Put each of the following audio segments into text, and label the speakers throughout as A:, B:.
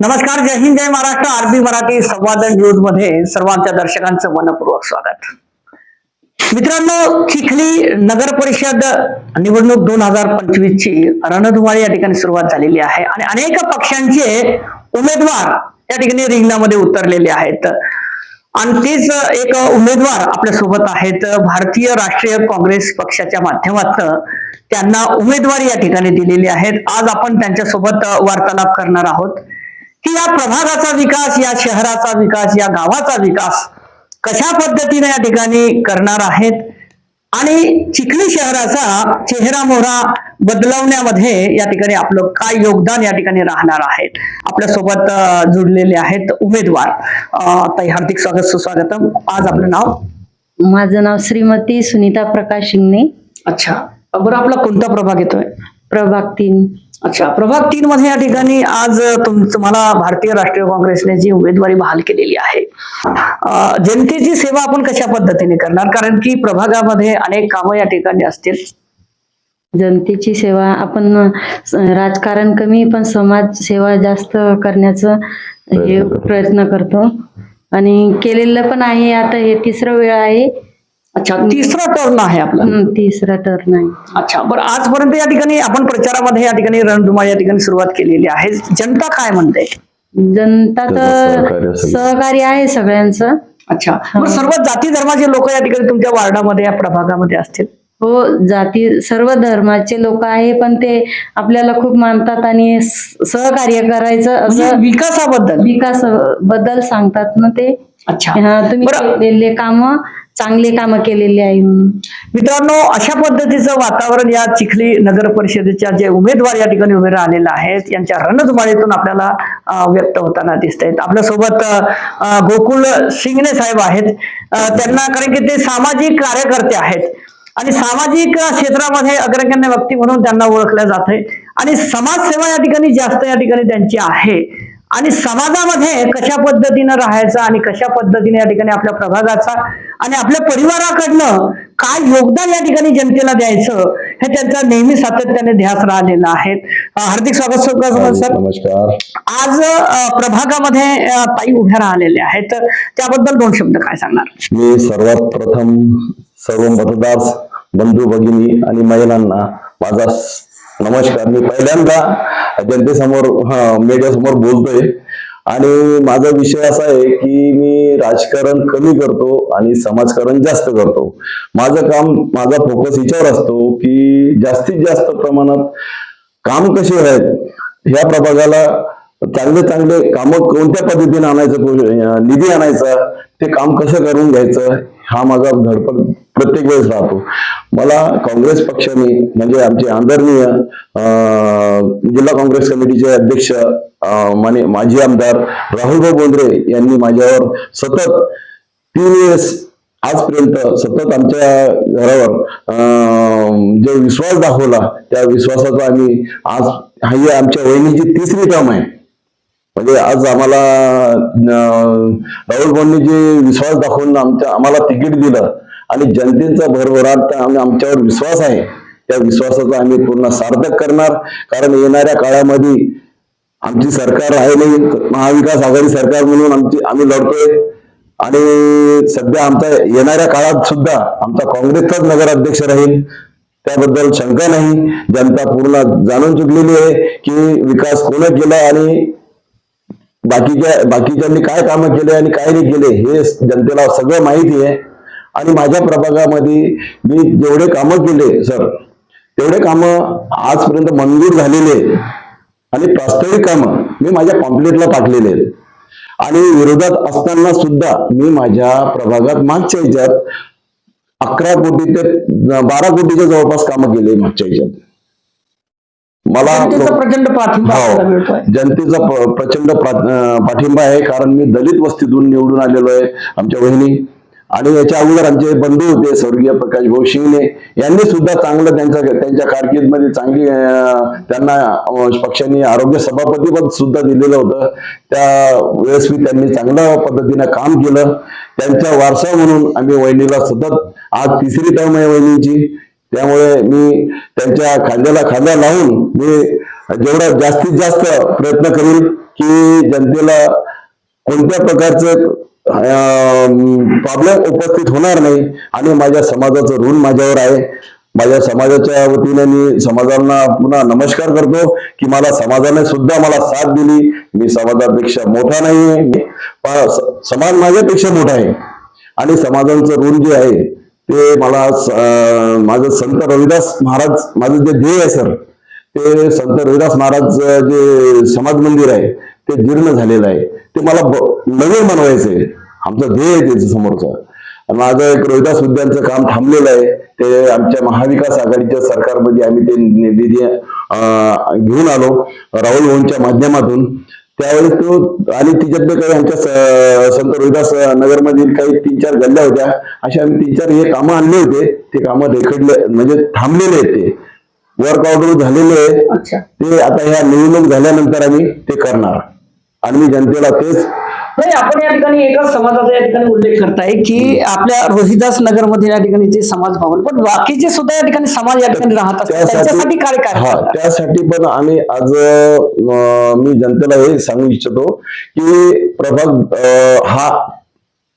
A: नमस्कार जय हिंद जय महाराष्ट्र. आरबी मराठी संवाद न्यूजमध्ये सर्वांच्या दर्शकांचं मनपूर्वक स्वागत. मित्रांनो चिखली नगर परिषद निवडणूक दोन हजार पंचवीस ची रणधुमाळी या ठिकाणी सुरुवात झालेली आहे आणि अनेक पक्षांचे उमेदवार या ठिकाणी रिंगणामध्ये उतरलेले आहेत. आणि तेच एक उमेदवार आपल्यासोबत आहेत. भारतीय राष्ट्रीय काँग्रेस पक्षाच्या माध्यमातून त्यांना उमेदवारी या ठिकाणी दिलेली आहेत. आज आपण त्यांच्यासोबत वार्तालाप करणार आहोत. की या प्रभागाचा विकास या शहराचा विकास या गावाचा विकास कशा पद्धतीने या ठिकाणी करणार आहेत? आणि चिखली शहराचा चेहरा मोहरा बदलवण्यामध्ये या ठिकाणी आपलं काय योगदान या ठिकाणी राहणार आहेत? आपल्यासोबत जुडलेले आहेत उमेदवार. ताई हार्दिक स्वागत सुस्वागतम. आज आपलं नाव?
B: माझं नाव श्रीमती सुनीता प्रकाश शिंगणे.
A: अच्छा. बरं आपला कोणता प्रभाग येतोय?
B: प्रभाग तीन.
A: अच्छा प्रभाग तीन मध्ये या ठिकाणी आज तुम तुम्हाला भारतीय राष्ट्रीय काँग्रेसने जी उमेदवारी बहाल केलेली आहे जनतेची सेवा आपण कशा पद्धतीने करणार? कारण की प्रभागामध्ये अनेक कामं या ठिकाणी असतील.
B: जनतेची सेवा आपण राजकारण कमी पण समाज सेवा जास्त करण्याचं हे प्रयत्न करतो. आणि केलेलं पण आहे आता हे तिसरं वेळ आहे.
A: अच्छा तिसरा टर्न आहे आपला.
B: हं, तिसरा टर्न आहे.
A: अच्छा बरं आजपर्यंत या ठिकाणी आपण प्रचारामध्ये या ठिकाणी रणधुमाळी या ठिकाणी सुरुवात केलेली आहे. जनता काय म्हणते?
B: जनता तर
C: सहकार्य सगळं.
B: सहकार्य आहे सगळ्यांचं.
A: अच्छा मग सर्व जाती धर्माचे लोक या ठिकाणी तुमच्या वार्डामध्ये या प्रभागामध्ये असतील?
B: हो जाती सर्व धर्माचे लोक आहे पण ते आपल्याला खूप मानतात आणि स- सहकार्य करायचं
A: म्हणजे
B: असं
A: विकासाबद्दल?
B: विकासबद्दल सांगतात ना ते.
A: अच्छा.
B: हा, तुम्ही
A: बरं.
B: केलेले काम चांगले काम केलेली आहे.
A: मित्रांनो अशा पद्धतीचं वातावरण या चिखली नगर परिषदेच्या जे उमेदवार या ठिकाणी उभे राहिलेले आहेत यांच्या रणधुमाळीतून आपल्याला व्यक्त होताना दिसत आहेत आपल्यासोबत गोकुल सिंगने साहेब आहेत. त्यांना कारण की ते सामाजिक कार्यकर्ते आहेत. आणि सामाजिक क्षेत्रामध्ये अग्रगण्य व्यक्ती म्हणून त्यांना ओळखलं जातंय. आणि समाजसेवा या ठिकाणी जास्त या ठिकाणी त्यांची आहे. आणि समाजामध्ये कशा पद्धतीनं राहायचं आणि कशा पद्धतीने या ठिकाणी आपल्या प्रभागाचा आणि आपल्या परिवाराकडनं काय योगदान या ठिकाणी जनतेला द्यायचं हे त्यांचा नेहमी सातत्याने ध्यास राहिलेला आहे. हार्दिक स्वागत सर
C: नमस्कार.
A: आज प्रभागामध्ये ताई उभ्या राहिलेल्या आहेत. तर त्याबद्दल दोन शब्द काय सांगणार?
C: मी सर्वात प्रथम सर्व मतदार बंधू भगिनी आणि महिलांना माझा नमस्कार मी पहिल्यांदा जनतेसमोर मीडिया समोर बोलतोय. आणि माझा विषय असा आहे की मी राजकारण कमी करतो आणि समाजकारण जास्त करतो. माझं काम माझा फोकस याच्यावर असतो की जास्तीत जास्त प्रमाणात काम कसे आहेत ह्या प्रभागाला चांगले चांगले काम कोणत्या पद्धतीने आणायचं निधी आणायचा ते काम कसं करून घ्यायचं हा माझा धडपड प्रत्येक वेळेस राहतो. मला काँग्रेस पक्षाने म्हणजे आमचे आदरणीय जिल्हा काँग्रेस कमिटीचे अध्यक्ष माने माजी आमदार राहुलभाऊ बोंद्रे यांनी माझ्यावर सतत तीन वेळेस आजपर्यंत सतत आमच्या घरावर अं, जो विश्वास दाखवला त्या विश्वासाचा आम्ही आज ही आमच्या वहिनीची तिसरी काम आहे. म्हणजे आज आम्हाला राहुल भाऊंनी जे विश्वास दाखवून आमच्या आम्हाला तिकीट दिलं आणि जनतेचा भरभराट आम्ही आमच्यावर विश्वास आहे. त्या विश्वासाचा आम्ही पूर्ण सार्थक करणार. कारण येणाऱ्या काळामध्ये आमची सरकार आहे नाही महाविकास आघाडी सरकार म्हणून आमची आम्ही लढतोय. आणि सध्या आमचा येणाऱ्या काळात सुद्धा आमचा काँग्रेसचाच नगराध्यक्ष राहील. त्याबद्दल शंका नाही. जनता पूर्ण जाणून चुकलेली आहे की विकास कोण केला आणि बाकीच्या बाकीच्यांनी काय कामं केले आणि काय नाही केले हे जनतेला सगळं माहिती आहे. आणि माझ्या प्रभागामध्ये मी जेवढे कामं केले सर तेवढे कामं आजपर्यंत मंजूर झालेले. आणि प्रास्ताविक कामं मी माझ्या पॉम्पलेटला टाकलेले आहेत. आणि विरोधात असताना सुद्धा मी माझ्या प्रभागात मागच्या ह्याच्यात अकरा कोटी ते बारा कोटीच्या जवळपास कामं केले मागच्या ह्याच्यात. मला
A: प्रचंड
C: हो. जनतेचा प्रचंड पाठिंबा आहे कारण मी दलित वस्तीतून निवडून आलेलो आहे आमच्या वहिनी. आणि याच्या अगोदर आमचे बंधू होते स्वर्गीय प्रकाश भाऊ शिंगणे यांनी सुद्धा चांगलं त्यांच्या त्यांच्या कारकिर्दीमध्ये चांगली त्यांना पक्षाने पक्षांनी आरोग्य सभापती पद सुद्धा दिलेलं होतं. त्या वेळेस मी त्यांनी चांगल्या पद्धतीने काम केलं. त्यांचा वारसा म्हणून आम्ही वहिनीला सतत आज तिसरी टर्म आहे वहिनीची. त्यामुळे मी त्यांच्या खांद्याला खांदा लावून मी जेवढा जास्तीत जास्त प्रयत्न करीन की जनतेला कोणत्या प्रकारचं प्रॉब्लेम उपस्थित होणार नाही. आणि माझ्या समाजाचं ऋण माझ्यावर आहे. माझ्या समाजाच्या वतीने मी समाजांना पुन्हा नमस्कार करतो की मला समाजाने सुद्धा मला साथ दिली. मी समाजापेक्षा मोठा नाही समाज माझ्यापेक्षा मोठा आहे. आणि समाजाचं ऋण जे आहे ते मला माझं संत रविदास महाराज माझं जे ध्येय आहे सर ते संत रविदास महाराज जे समाज मंदिर आहे ते जीर्ण झालेलं आहे. ते मला ब- नवीन बनवायचंय. आमचं ध्येय आहे त्याचं समोरचं. आणि माझं एक रोहिदास उद्यानचं काम थांबलेलं आहे. ते आमच्या महाविकास आघाडीच्या सरकारमध्ये आम्ही ते निधी घेऊन आलो राहुल भाऊंच्या माध्यमातून. त्यावेळेस तो आणि तिच्यातले काही आमच्या संत रोहिदास नगरमधील काही तीन चार गल्ल्या होत्या. अशा आम्ही तीन चार हे कामं आणले होते. ते कामं रेखडले म्हणजे थांबलेले आहेत ते. वर्क ऑर्डर झालेले आहे.
A: अच्छा.
C: ते आता ह्या निवडणूक झाल्यानंतर आम्ही ते करणार. आणि मी जनतेला तेच
A: नाही आपण या ठिकाणी एकाच समाजाचा या ठिकाणी उल्लेख करताय की आपल्या रोहिदास नगरमध्ये या ठिकाणी ते समाज भवन पण बाकीचे सुद्धा या ठिकाणी समाज या ठिकाणी राहत असतात. त्यांच्यासाठी काय काय?
C: हा त्यासाठी पण आम्ही आज अं, मी जनतेला हे सांगू इच्छितो की प्रभाग अं, हा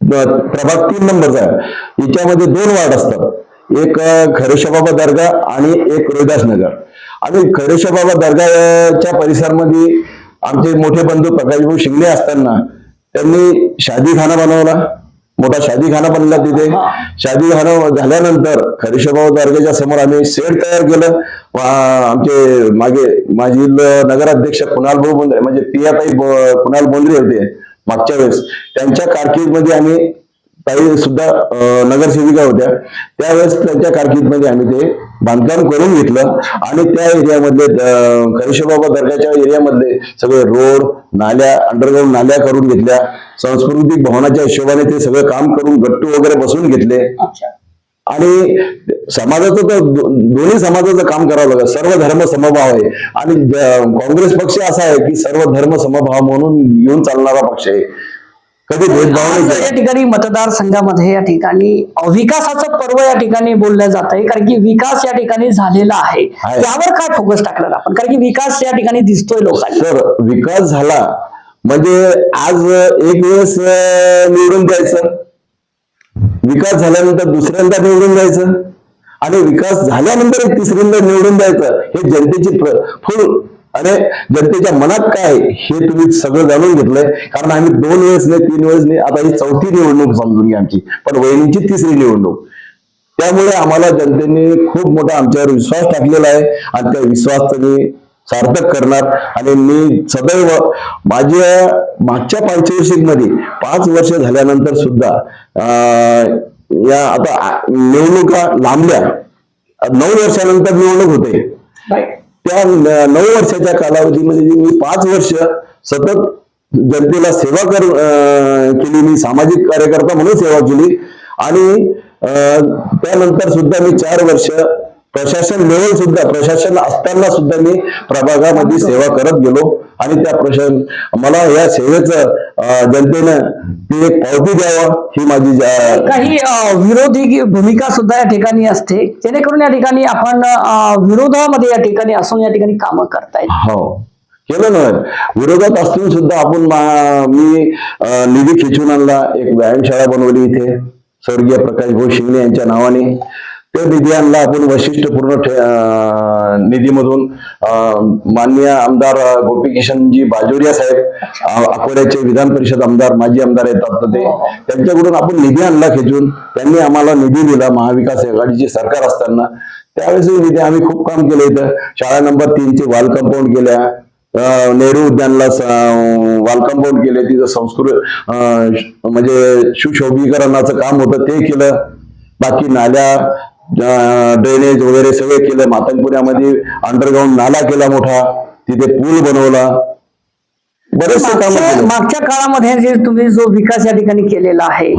C: प्रभाग तीन नंबरचा आहे. याच्यामध्ये दोन वार्ड असतात. एक अं, खरेशाबाबा दर्गा आणि एक रोहिदास नगर. आणि खरेशाबाबा दर्गाच्या परिसरामध्ये आमचे मोठे बंधू प्रकाशभाऊ शिंगणे असताना त्यांनी शादीखाना बनवला. मोठा शादीखाना बनला तिथे. शादीखाना झाल्यानंतर खरिशाबाबा दर्ग्याच्या समोर आम्ही शेड तयार केलं. आमचे मागे माझी नगराध्यक्ष कुणाल भाऊ बोंद्रे म्हणजे पियाताई कुणाल बोंद्रे होते मागच्या वेळेस. त्यांच्या कारकीर्दमध्ये आम्ही काही सुद्धा नगरसेविका होत्या. त्यावेळेस त्यांच्या कारकीर्दमध्ये आम्ही ते बांधकाम करून घेतलं. आणि त्या एरियामधले अं, खरिशबाबा दर्गाच्या एरियामधले सगळे रोड नाल्या अंडरग्राऊंड नाल्या करून घेतल्या. सांस्कृतिक भवनाच्या हिशोबाने ते सगळं काम करून गट्टू वगैरे बसवून घेतले. आणि समाजाचं तर दोन्ही समाजाचं काम करावं लागेल. सर्व धर्म समभाव आहे. आणि काँग्रेस पक्ष असा आहे की सर्व धर्म समभाव म्हणून घेऊन चालणारा पक्ष आहे. कधी भेदभाव
A: आज. या ठिकाणी मतदारसंघामध्ये या ठिकाणी विकासाचं पर्व या ठिकाणी बोललं जात आहे कारण की विकास या ठिकाणी झालेला आहे.
C: आहे.
A: त्यावर काय फोकस टाकणार आपण? कारण की विकास या ठिकाणी दिसतोय लोकांना.
C: सर विकास झाला म्हणजे आज एक वेळेस अं, निवडून द्यायचं. विकास झाल्यानंतर दुसऱ्यांदा निवडून द्यायचं. आणि विकास झाल्यानंतर एक तिसऱ्यांदा निवडून द्यायचं. हे जनतेची प्र- फुल अरे जनतेच्या मनात काय हे तुम्ही सगळं जाणून घेतलंय. कारण आम्ही दोन वेळेस नाही तीन वेळेस नाही आता ही चौथी निवडणूक समजून घ्या आमची. पण वहिनीची तिसरी निवडणूक. त्यामुळे आम्हाला जनतेने खूप मोठा आमच्यावर विश्वास टाकलेला आहे. आणि त्या विश्वास मी सार्थक करणार. आणि मी सदैव माझ्या मागच्या पंचवर्षिकमध्ये पाच वर्ष झाल्यानंतर सुद्धा अं, या आता निवडणुका लांबल्या. नऊ वर्षानंतर निवडणूक होते. त्या नऊ वर्षाच्या कालावधीमध्ये जी मी पाच वर्ष सतत जनतेला सेवा कर अं, केली मी सामाजिक कार्यकर्ता म्हणून सेवा केली. आणि अं, त्यानंतर सुद्धा मी चार वर्ष प्रशासन लेवल सुद्धा प्रशासन असताना सुद्धा मी प्रभागामध्ये सेवा करत गेलो. आणि त्या प्रशासन मला या सेवेचं जनतेनं ती एक पावती द्यावं ही माझी
A: काही विरोधी भूमिका सुद्धा या ठिकाणी असते. जेणेकरून या ठिकाणी आपण विरोधामध्ये या ठिकाणी असून या ठिकाणी कामं करतायत.
C: हो. केलं ना. विरोधात असून सुद्धा आपण मा- निधी खिचून आणला. एक व्यायामशाळा बनवली इथे. स्वर्गीय प्रकाश भाऊ शिंगणे यांच्या नावाने. त्या निधी आणला आपण वैशिष्ट्यपूर्ण निधीमधून माननीय आमदार गोपी किशनजी बाजोरिया साहेब अं, अकोल्याचे विधान परिषद आमदार माजी आमदार येतात ते. त्यांच्याकडून आपण निधी आणला खेचून. त्यांनी आम्हाला निधी दिला महाविकास आघाडीचे सरकार असताना. त्यावेळेस निधी आम्ही खूप काम केलं इथं. शाळा नंबर तीनचे वॉल कंपाऊंड केल्या. नेहरू उद्यानला वॉल कंपाऊंड केले. तिथं संस्कृत अं, म्हणजे सुशोभीकरणाचं काम होतं ते केलं. बाकी नाल्या ड्रेनेज वगैरे सगळे केलं मातंगपुऱ्यामध्ये अंडरग्राऊंड नाला केला मोठा तिथे पूल बनवला. बरेचसे काम
A: मागच्या काळामध्ये जे तुम्ही जो विकास या ठिकाणी केलेला आहे.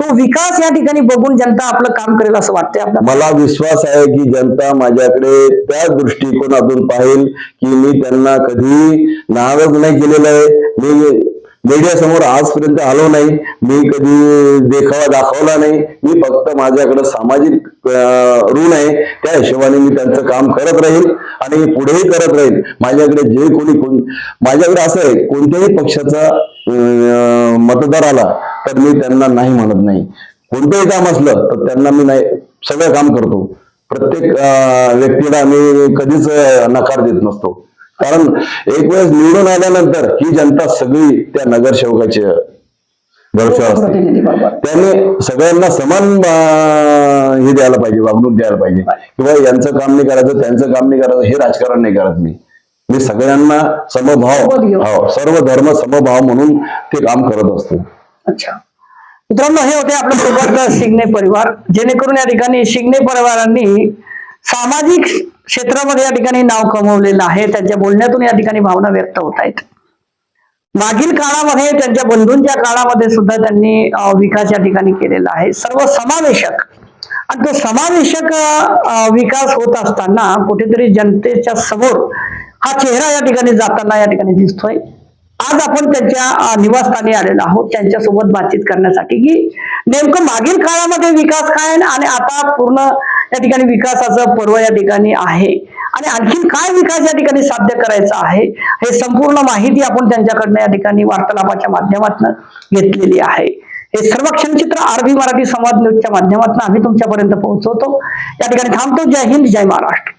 A: तो विकास या ठिकाणी बघून जनता आपलं काम करेल असं वाटतंय
C: मला विश्वास आहे की जनता माझ्याकडे त्या दृष्टिकोनातून पाहिल की मी त्यांना कधी नाराज नाही केलेलं आहे. मी मीडिया समोर आजपर्यंत आलो नाही. मी कधी देखावा दाखवला नाही. मी फक्त माझ्याकडे सामाजिक ऋण आहे. त्या हिशोबाने मी त्यांचं काम करत राहील आणि पुढेही करत राहील. माझ्याकडे जे कोणी कोण माझ्याकडे असं आहे कोणत्याही पक्षाचा मतदार आला तर मी त्यांना नाही म्हणत नाही. कोणतंही काम असलं तर त्यांना मी नाही सगळं काम करतो. प्रत्येक व्यक्तीला मी कधीच नकार देत नसतो. कारण एक वेळेस निवडून आल्यानंतर ही जनता सगळी त्या नगरसेवकाची असते.
A: बरोबर
C: त्याने सगळ्यांना समान हे द्यायला पाहिजे वागणूक द्यायला पाहिजे. किंवा यांचं काम नाही करायचं त्यांचं काम नाही करायचं हे राजकारण नाही करत मी. मी सगळ्यांना समभाव
A: घेऊन.
C: हो सर्व धर्म समभाव म्हणून ते काम करत असतो.
A: अच्छा. मित्रांनो हे होते आपल्यासोबत शिंगणे परिवार. जेणेकरून या ठिकाणी शिंगणे परिवारांनी सामाजिक क्षेत्रामध्ये या ठिकाणी नाव कमवलेलं आहे. त्यांच्या बोलण्यातून या ठिकाणी भावना व्यक्त होत आहेत. मागील काळामध्ये त्यांच्या बंधूंच्या काळामध्ये सुद्धा त्यांनी विकास या ठिकाणी केलेला आहे. सर्व समावेशक. आणि तो समावेशक विकास होत असताना कुठेतरी जनतेच्या समोर हा चेहरा या ठिकाणी जाताना या ठिकाणी दिसतोय. आज आपण त्यांच्या निवासस्थानी आलेलो आहोत. त्यांच्यासोबत बातचीत करण्यासाठी. की नेमकं मागील काळामध्ये विकास काय आणि आता पूर्ण या ठिकाणी विकासाचं पर्व या ठिकाणी आहे. आणि आणखीन काय विकास या ठिकाणी साध्य करायचा आहे हे संपूर्ण माहिती आपण त्यांच्याकडनं या ठिकाणी वार्तालापाच्या माध्यमातून घेतलेली आहे. हे सर्व क्षणचित्र आरबी मराठी संवाद न्यूजच्या माध्यमातून आम्ही तुमच्यापर्यंत पोहोचवतो. या ठिकाणी थांबतो. जय हिंद जय महाराष्ट्र.